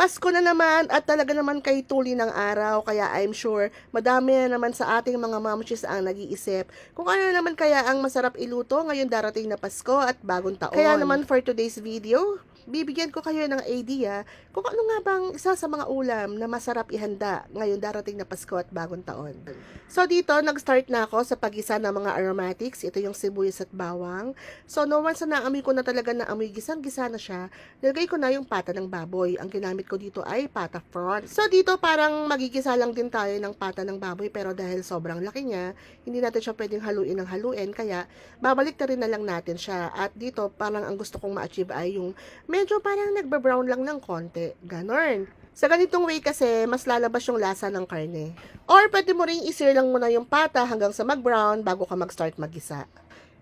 Pasko na naman at talaga naman kay tuli ng araw kaya I'm sure madami na naman sa ating mga mamchis ang nag-iisip kung ano naman kaya ang masarap iluto ngayon darating na Pasko at bagong taon. Kaya naman for today's video, bibigyan ko kayo ng idea kung ano nga bang isa sa mga ulam na masarap ihanda ngayon darating na Pasko at bagong taon. So dito, nag-start na ako sa pagisa ng mga aromatics. Ito yung sibuyas at bawang. So no once na naamoy ko na talaga na amoy gisang-gisa na siya, nilagay ko na yung pata ng baboy. Ang ginamit ko dito ay pata front. So dito parang magigisa lang din tayo ng pata ng baboy pero dahil sobrang laki niya, hindi natin siya pwedeng haluin ng haluin kaya babalik na rin na lang natin siya. At dito parang ang gusto kong ma-achieve ay yung medyo parang nagbe-brown lang ng konti. Ganon. Sa ganitong way kasi, mas lalabas yung lasa ng karne. Or pwede mo ring isir lang muna yung pata hanggang sa mag-brown bago ka mag-start magisa.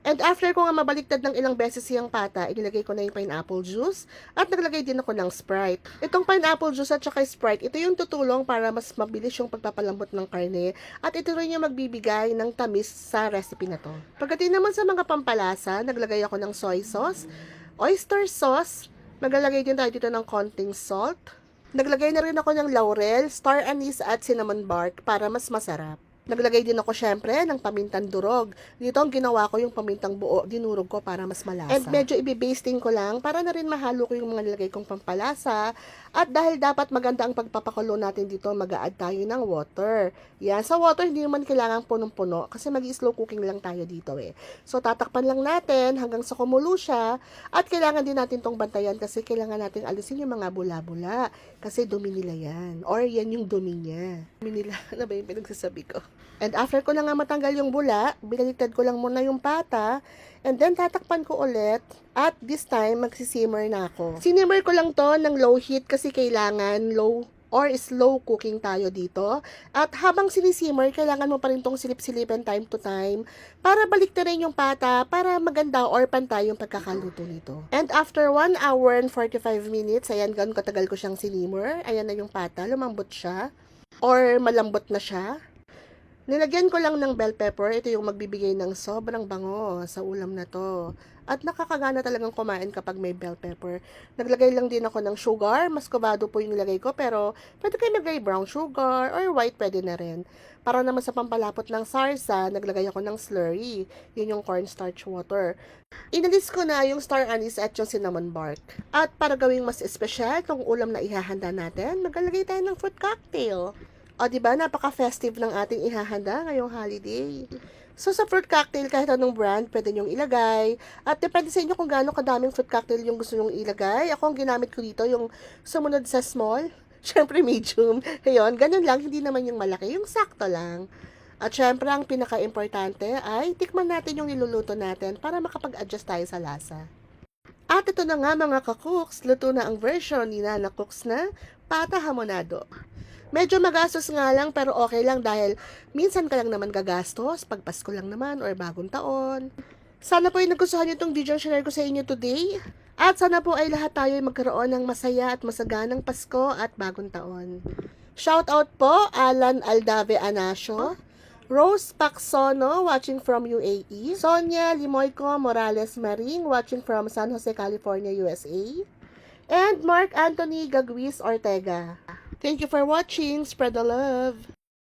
And after ko nga mabaliktad ng ilang beses yung pata, inilagay ko na yung pineapple juice at naglagay din ako ng Sprite. Itong pineapple juice at saka Sprite, ito yung tutulong para mas mabilis yung pagpapalambot ng karne at ito rin yung magbibigay ng tamis sa recipe na to. Pagdating naman sa mga pampalasa, naglagay ako ng soy sauce, oyster sauce, maglalagay din tayo dito ng konting salt, Naglagay na rin ako ng laurel, star anise at cinnamon bark para mas masarap. Naglagay din ako syempre ng pamintang durog. Dito ang ginawa ko yung pamintang buo, dinurog ko para mas malasa. And medyo ibibasting ko lang para na rin mahalo ko yung mga nilagay kong pampalasa. At dahil dapat maganda ang pagpapakulo natin dito, mag add tayo ng water. Yan, sa water hindi naman kailangan punong-puno kasi mag slow cooking lang tayo dito eh. So tatakpan lang natin hanggang sa kumulo siya at kailangan din natin tong bantayan kasi kailangan natin alisin yung mga bula-bula kasi dumi nila yan. Or yan yung dumi niya. Dumi nila, ano ba yung pinagsasabi ko? And after ko na nga matanggal yung bula, binaliktad ko lang muna yung pata, and then tatakpan ko ulit, at this time, magsisimmer na ako. Sinimmer ko lang to ng low heat kasi kailangan low or slow cooking tayo dito. At habang sinisimmer, kailangan mo pa rin tong silip-silipin time to time para baliktarin yung pata para maganda or pantay yung pagkakaluto nito. And after 1 hour and 45 minutes, ayan, ganun katagal ko siyang sinimmer. Ayan na yung pata, lumambot siya. Or malambot na siya. Nilagyan ko lang ng bell pepper. Ito yung magbibigay ng sobrang bango sa ulam na to. At nakakagana talagang kumain kapag may bell pepper. Naglagay lang din ako ng sugar. Mascovado po yung nilagay ko. Pero pwede kayo maglagay brown sugar or white pwede na rin. Para naman sa pampalapot ng sarsa, naglagay ako ng slurry. Yun yung cornstarch water. Inalis ko na yung star anise at yung cinnamon bark. At para gawing mas espesyal itong ulam na ihahanda natin, maglalagay tayo ng fruit cocktail. O, di ba? Napaka-festive ng ating ihahanda ngayong holiday. So, sa fruit cocktail, kahit anong brand, pwede nyong ilagay. At depende sa inyo kung gaano kadaming fruit cocktail yung gusto nyong ilagay. Ako, ang ginamit ko dito, yung sumunod sa small. Siyempre, medium. Ayun, ganun lang. Hindi naman yung malaki. Yung sakto lang. At syempre, ang pinaka-importante ay tikman natin yung niluluto natin para makapag-adjust tayo sa lasa. At ito na nga mga kakooks, luto na ang version ni Nana Cooks na pata hamonado. Medyo magastos nga lang pero okay lang dahil minsan ka lang naman gagastos, pag Pasko lang naman or bagong taon. Sana po ay nagustuhan niyo itong video na share ko sa inyo today. At sana po ay lahat tayo ay magkaroon ng masaya at masaganang Pasko at bagong taon. Shout out po Alan Aldave Anasio, Rose Pacsono watching from UAE, Sonia Limoyco Morales Maring watching from San Jose, California, USA, and Mark Anthony Gagwis Ortega. Thank you for watching. Spread the love.